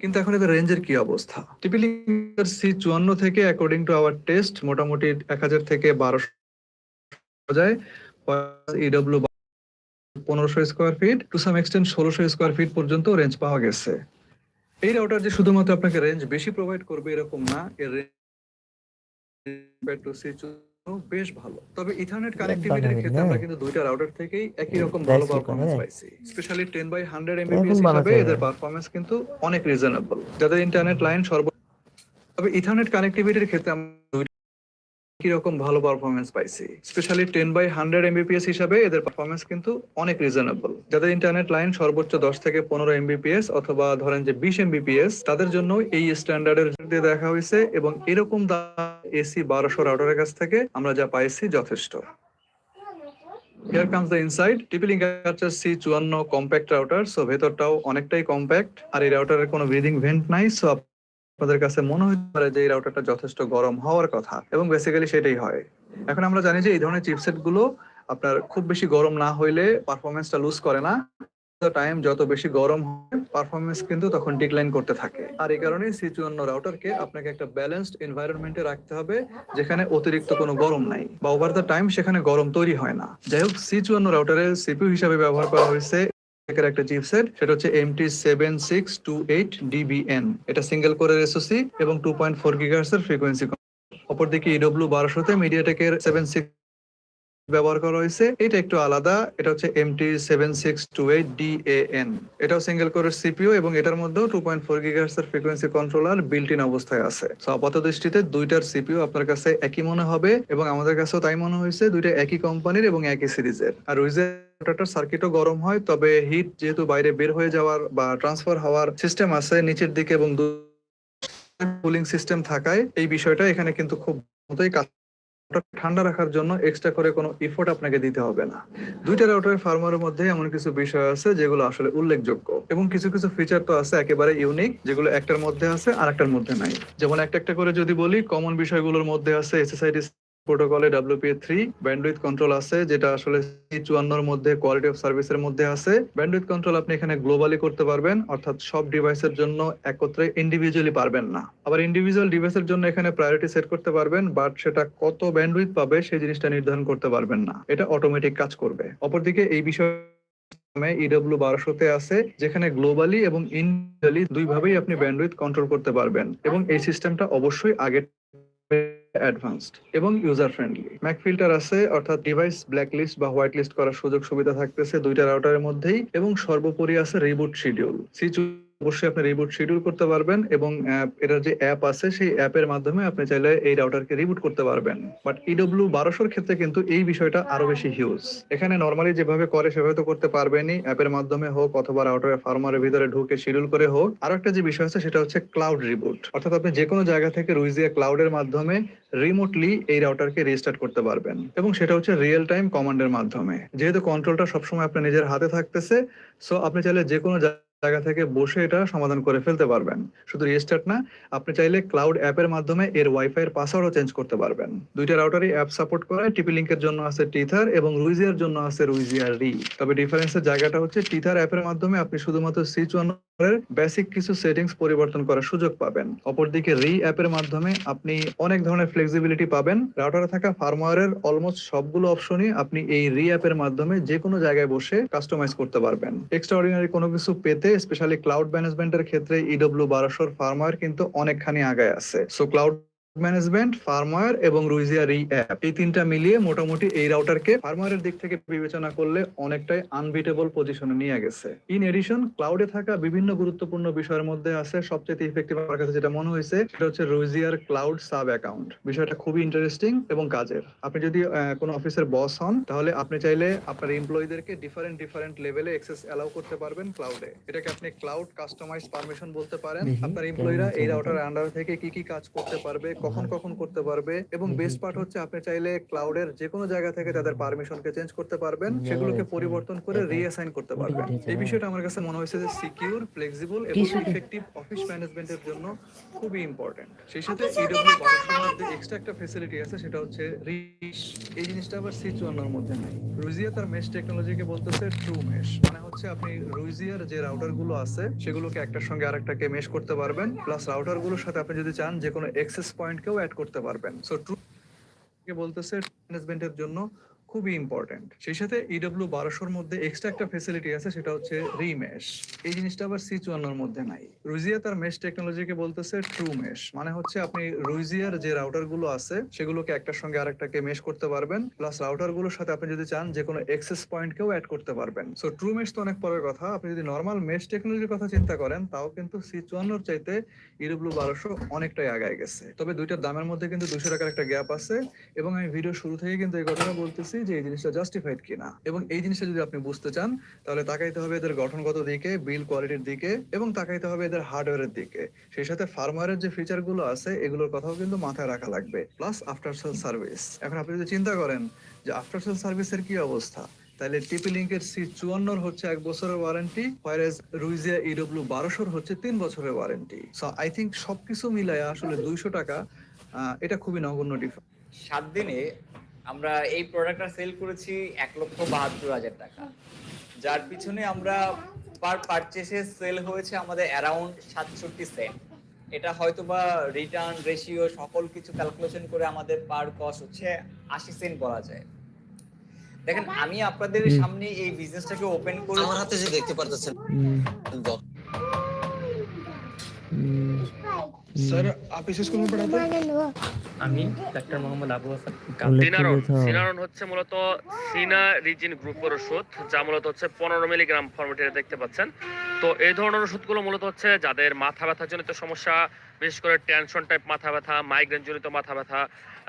কিন্তু এখন এদের রেঞ্জের কি অবস্থা? টিপিলি সি চুয়ান্ন থেকে অ্যাকর্ডিং টু আওয়ার টেস্ট মোটামুটি এক হাজার থেকে বারোশো যায় ইডব্লিউ পনেরোশো square feet to some extent ষোলোশো স্কোয়ার ফিট পর্যন্ত রেঞ্জ পাওয়া গেছে। এই রাউটার যে শুধুমাত্র আপনাকে রেঞ্জ বেশি প্রোভাইড করবে এরকম না, এর রেঞ্জ টু সি বেশ ভালো তবে ইথারনেট কানেক্টিভিটির ক্ষেত্রে। আমরা কিন্তু দুইটা রাউটার থেকেই একই রকম ভালো পারফরম্যান্স? পাইছি স্পেশালি টেন বাই হান্ড্রেড এখন এমবিপিএস হিসাবে এদের পারফরম্যান্স কিন্তু অনেক রিজনেবল যাদের ইন্টারনেট লাইন সর্ব তবে ইথারনেট কানেক্টিভিটির ক্ষেত্রে আমরা দুইটা একই রকম ভালো পারফরমেন্স পাইছি। Specially ten by hundred Mbps হিসাবে এদের পারফরমেন্স কিন্তু অনেক রিজনেবল যাদের ইন্টারনেট লাইন সর্বোচ্চ দশ থেকে পনেরো এমবিপিএস অথবা ধরেন যে বিশ এমবিপিএস তাদের জন্য এই স্ট্যান্ডার্ডের দিয়ে দেখা হয়েছে এবং এরকম এসি বারোশো রাউটারের কাছ থেকে আমরা যা পাইছি যথেষ্ট। কামস দ্য ইনসাইড টিপিলিং হচ্ছে সি চুয়ান্ন কম্প্যাক্ট রাউটার সো ভেতরটাও অনেকটাই কম্প্যাক্ট আর এই রাউটারের কোনো ব্রিদিং ভেন্ট নাই সো আপনাদের কাছে মনে হতে পারে যে এই রাউটারটা যথেষ্ট গরম হওয়ার কথা। এবং বেসিক্যালি সেটাই হয়। এখন আমরা জানি যে এই ধরনের চিপসেটগুলো আপনার খুব বেশি গরম না হইলে পারফরমেন্সটা লুজ করে না। টাইম যত বেশি গরম হয় পারফরমেন্স কিন্তু তখন ডিক্লাইন করতে থাকে। আর এই কারণে সি চুয়ান্ন রাউটারকে আপনাকে একটা ব্যালেন্সড এনভায়রনমেন্টে রাখতে হবে, যেখানে অতিরিক্ত কোনো গরম নাই বা ওভার দ্য টাইম সেখানে গরম তৈরি হয় না। যাই হোক সি চুয়ান্ন রাউটারের সিপিউ হিসাবে ব্যবহার করা হয়েছে। এর একটা চিপসেট সেটা হচ্ছে MT seven six two eight DBN এটা সিঙ্গেল কোরের এসওসি এবং টু পয়েন্ট ফোর গিগার্স এর ফ্রিকোয়েন্সি অপরদিকে ইডব্লিউ বারোশোতে মিডিয়াটেকের সেভেন সিক্স ব্যবহার করা হয়েছে। এটা একটু আলাদা, এটা হচ্ছে MT seven six two eight DAN এটাও সিঙ্গেল কোরের সিপিইউ এবং এটার মধ্যেও টু পয়েন্ট ফোর গিগার্স এর ফ্রিকোয়েন্সি কন্ট্রোলার বিল্ট ইন অবস্থায় আছে। সো আপাত দৃষ্টিতে দুইটার সিপিইউ আপনার কাছে একই মনে হবে এবং আমাদের কাছেও তাই মনে হয়েছে, দুইটা একই কোম্পানির এবং একই সিরিজের আর উইজের সার্কিটও গরম হয়, তবে হিট যেহেতু বাইরে বের হয়ে যাওয়ার বা ট্রান্সফার হওয়ার সিস্টেম আছে নিচের দিকে এবং কুলিং সিস্টেম থাকায় এই বিষয়টা এখানে কিন্তু খুব মতোই কাজ ঠান্ডা রাখার জন্য এক্সট্রা করে কোনো ইফোর্ট আপনাকে দিতে হবে না। দুইটা রাউটারের ফার্মারের মধ্যে এমন কিছু বিষয় আছে যেগুলো আসলে উল্লেখযোগ্য এবং কিছু কিছু ফিচার তো আছে একেবারে ইউনিক যেগুলো একটার মধ্যে আছে আর একটার মধ্যে নাই। যেমন একটা একটা করে যদি বলি কমন বিষয়গুলোর মধ্যে আছে এসএসআইডি প্রোটোকলে ডাব্লিউপিএ থ্রি ব্যান্ডউইথ কন্ট্রোল আছে, যেটা আসলে সি চুয়ান্নর মধ্যে কোয়ালিটি অফ সার্ভিসের মধ্যে আছে। ব্যান্ডউইথ কন্ট্রোল আপনি এখানে গ্লোবালি করতে পারবেন, অর্থাৎ সব ডিভাইসের জন্য একত্রে ইন্ডিভিজুয়ালি পারবেন না। আবার ইন্ডিভিজুয়াল ডিভাইসের জন্য এখানে প্রায়োরিটি সেট করতে পারবেন বাট সেটা কত ব্যান্ডউইথ পাবে, সেই জিনিসটা নির্ধারণ করতে পারবেন না। এটা অটোমেটিক কাজ করবে। অপরদিকে এই বিষয়ে ইডব্লিউ বারোশোতে আছে, যেখানে গ্লোবালি এবং ইন্ডিভিজুয়ালি দুইভাবেই আপনি ব্যান্ডউইথ কন্ট্রোল করতে পারবেন, এবং এই সিস্টেমটা অবশ্যই আগে অ্যাডভান্সড এবং ইউজার ফ্রেন্ডলি ম্যাক ফিল্টার আছে, অর্থাৎ ডিভাইস ব্ল্যাক লিস্ট বা হোয়াইট লিস্ট করার সুযোগ সুবিধা থাকতেছে দুইটা রাউটারের মধ্যেই এবং সর্বোপরি আছে রিবুট শিডিউল সি অবশ্যই আপনি রিবুট শিডিউল করতে পারবেন এবং এটার যে অ্যাপ আছে, সেই অ্যাপের মাধ্যমে আপনি চাইলে এই রাউটারকে রিবুট করতে পারবেন। বাট ইডব্লিউ বারোশোর ক্ষেত্রে কিন্তু এই বিষয়টা আরও বেশি হিউজ এখানে নর্মালি যেভাবে করে, সেভাবে তো করতে পারবেনই। অ্যাপের মাধ্যমে হোক অথবা রাউটারের ফার্মারের ভিতরে ঢুকে শিডিউল করে হোক। আর একটা যে বিষয় আছে, সেটা হচ্ছে ক্লাউড রিবুট অর্থাৎ আপনি যে কোনো জায়গা থেকে রুইজিয়া ক্লাউডের মাধ্যমে রিমোটলি এই রাউটারকে রিস্টার্ট করতে পারবেন। এবং সেটা হচ্ছে রিয়েল টাইম কমান্ডের মাধ্যমে। যেহেতু কন্ট্রোলটা সবসময় আপনার নিজের হাতে থাকতেছে সো আপনি চাইলে যে কোনো জায়গা থেকে বসে এটা সমাধান করে ফেলতে পারবেন। শুধু রিস্টার্ট না, আপনি চাইলে ক্লাউড অ্যাপের মাধ্যমে এর ওয়াইফাই এর পাসওয়ার্ডও চেঞ্জ করতে পারবেন। দুইটা রাউটারই অ্যাপ সাপোর্ট করে টিপি লিঙ্কের জন্য আছে টিথার এবং রুইজিয়ার জন্য আছে রুইজিয়ার রি তবে ডিফারেন্সের জায়গাটা হচ্ছে টিথার অ্যাপের মাধ্যমে আপনি শুধুমাত্র সুইচ এর বেসিক কিছু সেটিংস পরিবর্তন করার সুযোগ পাবেন। অপরদিকে রি অ্যাপের মাধ্যমে আপনি অনেক ধরনের ফ্লেক্সিবিলিটি পাবেন। রাউটারে থাকা ফার্মওয়্যারের অলমোস্ট সবগুলো অপশনই আপনি এই রি অ্যাপের মাধ্যমে যে কোনো জায়গায় বসে কাস্টমাইজ করতে পারবেন। এক্সট্রাঅর্ডিনারি কোনো কিছু পেতে স্পেশালি ক্লাউড ম্যানেজমেন্টের ক্ষেত্রে ইডব্লিউ বারোশোর ফার্মওয়্যার কিন্তু অনেকখানি আগায় আছে। সো ক্লাউড ম্যানেজমেন্ট ফার্মওয়্যার এবং রুইজিয়া রি অ্যাপ এই তিনটা মিলিয়ে মোটামুটি এই রাউটারকে ফার্মওয়্যারের দিক থেকে বিবেচনা করলে অনেকটাই আনবিটেবল পজিশনে নিয়ে গেছে। ইন এডিশন ক্লাউডে থাকা বিভিন্ন গুরুত্বপূর্ণ বিষয়ের মধ্যে আছে সবচেয়ে ইফেক্টিভ আমার কাছে যেটা মনে হয়েছে সেটা হচ্ছে রুইজিয়ার ক্লাউড সাব অ্যাকাউন্ট বিষয়টা খুবই ইন্টারেস্টিং এবং কাজের। আপনি যদি কোনো অফিসের বস হন তাহলে আপনি চাইলে আপনার এমপ্লয়ীদেরকে ডিফারেন্ট ডিফারেন্ট লেভেলে অ্যাক্সেস অ্যালাউ করতে পারবেন ক্লাউডে এটাকে আপনি ক্লাউড কাস্টমাইজ পারমিশন বলতে পারেন। আপনার এমপ্লয়িরা এই রাউটার আন্ডার থেকে কি কি কাজ করতে পারবে কখন কখন করতে পারবে এবং বেস্ট পার্ট হচ্ছে আপনি চাইলে ক্লাউডের যে কোনো জায়গা থেকে তাদের পারমিশনকে চেঞ্জ করতে পারবেন সেগুলোকে পরিবর্তন করে রিঅ্যাসাইন করতে পারবেন। এই বিষয়টা আমার কাছে মনে হয়েছে যে সিকিউর ফ্লেক্সিবল এবং ইফেক্টিভ অফিস ম্যানেজমেন্টের জন্য খুবই ইম্পর্টেন্ট সেই সাথে ইডব্লিউ বারোশোর মধ্যে এক্সট্রা একটা ফেসিলিটি আছে সেটা হচ্ছে রিশ এই জিনিসটা আবার সি চুয়ান্নর মধ্যে নাই। রুজিয়া তার মেশ টেকনোলজিকে বলতেছে ট্রু মেশ মানে হচ্ছে আপনি রুইজিয়ার যে রাউটারগুলো আছে, সেগুলোকে একটার সঙ্গে আরেকটাকে মেশ করতে পারবেন। প্লাস রাউটারগুলোর সাথে আপনি যদি চান যে কোনো এক্সেস পয়েন্টকেও অ্যাড করতে পারবেন। সো ট্রু বলতেছে ম্যানেজমেন্টের জন্য খুবই ইম্পর্টেন্ট সেই সাথে ইডব্লিউ বারোশোর মধ্যে এক্সট্রা একটা ফেসিলিটি আছে, সেটা হচ্ছে রিমেশ এই জিনিসটা আবার সি চুয়ান্নর মধ্যে নাই। রুইজিয়া তার মেশ টেকনোলজিকে বলতেছে ট্রু মেশ মানে হচ্ছে আপনি রুইজিয়ার যে রাউটারগুলো আছে, সেগুলোকে একটার সঙ্গে আরেকটাকে মেশ করতে পারবেন প্লাস রাউটারগুলোর সাথে আপনি যদি চান যে কোনো এক্সেস পয়েন্টকেও অ্যাড করতে পারবেন। সো ট্রু মেশ তো অনেক পরের কথা। আপনি যদি নর্মাল মেশ টেকনোলজির কথা চিন্তা করেন, তাও কিন্তু সি চুয়ান্নর চাইতে ইডব্লিউ বারোশো অনেকটাই আগায় গেছে। তবে দুইটার দামের মধ্যে কিন্তু দুশো টাকার একটা গ্যাপ আছে, এবং আমি ভিডিও শুরু থেকে কিন্তু এই কথাটা বলতেছি যে এই জিনিসটা জাস্টিফাইড কিনা। এবং এই জিনিসটা যদি আপনি বুঝতে চান, তাহলে তাকাইতে হবে এদের গঠনগত দিকে বিল কোয়ালিটির দিকে, এবং তাকাইতে হবে এদের হার্ডওয়্যারের দিকে। সেই সাথে ফার্মওয়্যারের যে ফিচারগুলো আছে, এগুলোর কথাও কিন্তু মাথায় রাখা লাগবে। প্লাস আফটার সেল সার্ভিস এখন আপনি যদি চিন্তা করেন যে আফটার সেল সার্ভিসের কি অবস্থা, তাহলে টিপি লিঙ্কের সি চুয়ান্নর হচ্ছে এক বছরের ওয়ারেন্টি হোয়ারেজ রুইজিয়া ইডব্লিউ বারোশোর হচ্ছে তিন বছরের ওয়ারেন্টি সো আই থিঙ্ক সবকিছু মিলায় আসলে দুইশো টাকা এটা খুবই নগণ্য ডিফারেন্স সাত দিনে আমরা এই প্রোডাক্টটা সেল করেছি এক লক্ষ বাহাত্তর হাজার টাকা। যার পিছনে আমরা পার পারচেসে সেল হয়েছে আমাদের অ্যারাউন্ড সাতষট্টি সেন্ট এটা হয়তো বা রিটার্ন রেশিও সকল কিছু ক্যালকুলেশন করে আমাদের পার কস্ট হচ্ছে আশি সেন্ট বলা যায়। দেখেন আমি আপনাদের সামনে এই বিজনেসটাকে ওপেন করে আমার হাতে যে দেখতে পারতেছেন। স্যার আপনি শেষ কোন পড়াতে আমি ডাক্তার মোহাম্মদ আবু সিনারন হচ্ছে মূলত সিনা রিজিন গ্রুপের ওষুধ যা মূলত হচ্ছে পনেরো মিলিগ্রাম ফর্মেটে দেখতে পাচ্ছেন। তো এই ধরনের ওষুধগুলো মূলত হচ্ছে যাদের মাথা ব্যথা জনিত সমস্যা বিশেষ করে টেনশন টাইপ মাথা ব্যথা মাইগ্রেন জনিত মাথা ব্যথা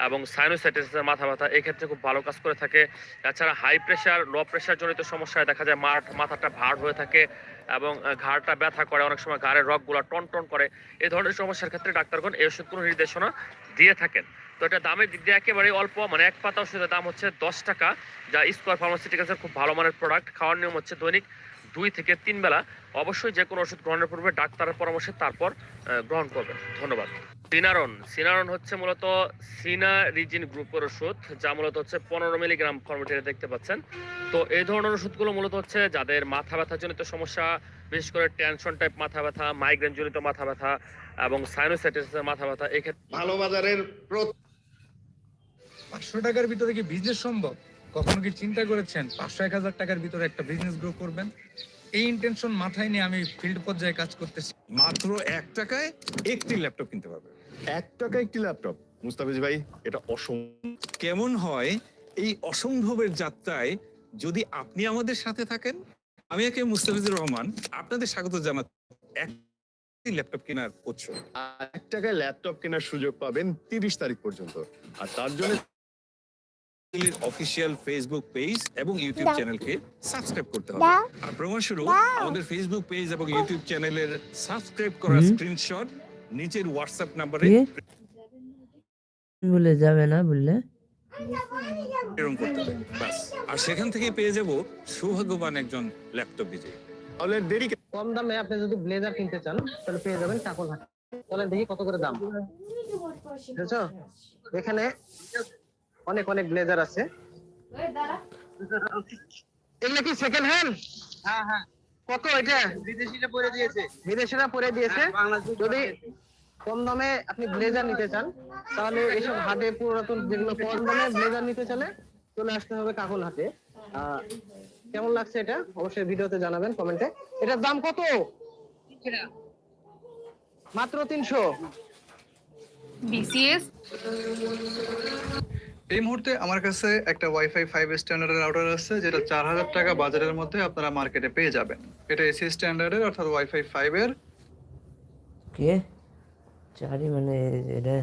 এবং সাইনোসাইটিসের মাথা ব্যথা এই ক্ষেত্রে খুব ভালো কাজ করে থাকে। তাছাড়া হাই প্রেশার লো প্রেশার জনিত সমস্যায় দেখা যায় মাথ- মাথাটা ভার হয়ে থাকে এবং ঘাড়টা ব্যথা করে, অনেক সময় ঘাড়ের রগগুলো টন টন করে। এই ধরনের সমস্যার ক্ষেত্রে ডাক্তারগণ এই ওষুধ কোনো নির্দেশনা দিয়ে থাকেন। তো এটা দামের দিক দিয়ে একেবারে অল্প মানে এক পাতা ওষুধের দাম হচ্ছে দশ টাকা, যা স্কোয়ার ফার্মাসিউটিক্যালসের খুব ভালো মানের প্রোডাক্ট খাওয়ার নিয়ম হচ্ছে দৈনিক দুই থেকে তিন বেলা। অবশ্যই যে কোনো ওষুধ গ্রহণের পূর্বে ডাক্তারের পরামর্শে তারপর গ্রহণ করবেন। ধন্যবাদ। সিনারন। সিনারন হচ্ছে মূলত সিনা রিজিন গ্রুপের ওষুধ যা মূলত হচ্ছে পনেরো মিলিগ্রাম ফর্মেটে দেখতে পাচ্ছেন। তো এই ধরনের ওষুধগুলো মূলত হচ্ছে যাদের মাথা ব্যথা জনিত সমস্যা বিশেষ করে টেনশন টাইপ মাথা ব্যথা মাইগ্রেন জনিত মাথা ব্যথা এবং সাইনোসাইটিসের মাথা ব্যথা এই ক্ষেত্রে ভালো বাজারের পাঁচশো টাকার ভিতরে কি বিজনেস সম্ভব? কখনো কি চিন্তা করেছেন? পাঁচশো এক হাজার টাকার ভিতরে একটা বিজনেস গ্রো করবেন? এই ইন্টেনশন মাথায় নিয়ে আমি ফিল্ড পর্যায়ে কাজ করতেছি। মাত্র এক টাকায় একটি ল্যাপটপ কিনতে পারবে। এক টাকা একটি ল্যাপটপ মুস্তাফিজ ভাই এটা অসম কেমন হয় এই অসম্ভবের যাত্রায় যদি আপনি আমাদের সাথে থাকেন? আমি একে মুস্তাফিজুর রহমান আপনাদের স্বাগত জানাচ্ছি। একটি ল্যাপটপ কেনার উৎসব এক টাকায় ল্যাপটপ কেনার সুযোগ পাবেন তিরিশ তারিখ পর্যন্ত। আর তার জন্য অফিসিয়াল ফেসবুক পেজ এবং ইউটিউব চ্যানেলকে সাবস্ক্রাইব করতে হবে। আর প্রমাণ শুরু আমাদের ফেসবুক পেজ এবং ইউটিউব চ্যানেলের সাবস্ক্রাইব করা স্ক্রিনশট নিচের হোয়াটসঅ্যাপ নাম্বারে বলে যাবে না বললে? প্রেরণ করতে হবে আর সেখান থেকে পেয়ে যাব সৌভাগ্যবান একজন ল্যাপটপ বিজয়ী তাহলে দেরি কম দামে আপনি যদি ব্লেজার কিনতে চান তাহলে পেয়ে যাবেন হাট তাহলে দেখি কত করে দাম। বুঝছ? এখানে অনেক অনেক ব্লেজার আছে। এগুলো কি সেকেন্ড হ্যান্ড হ্যাঁ হ্যাঁ। কত এটা? বিদেশিরা পরে দিয়েছে। বিদেশিরা পরে দিয়েছে। যদি কম দামে আপনি ব্লেজার নিতে চান তাহলে এইসব হাটে পুরাতন যেগুলো কম দামে ব্লেজার নিতে চালে চলে আসতে হবে কাকুল হাটে আহ, কেমন লাগছে এটা? অবশ্যই ভিডিওতে জানাবেন কমেন্টে। এটার দাম কত? মাত্র তিনশো। বিসিএস। এই মুহূর্তে আমার কাছে একটা ওয়াইফাই ফাইভ স্ট্যান্ডার্ডের রাউটার আছে, যেটা চার হাজার টাকা বাজারের মধ্যে আপনারা মার্কেটে পেয়ে যাবেন। এটা এসি স্ট্যান্ডার্ডের অর্থাৎ ওয়াইফাই ফাইভ এর। কে? চারি মানে এটা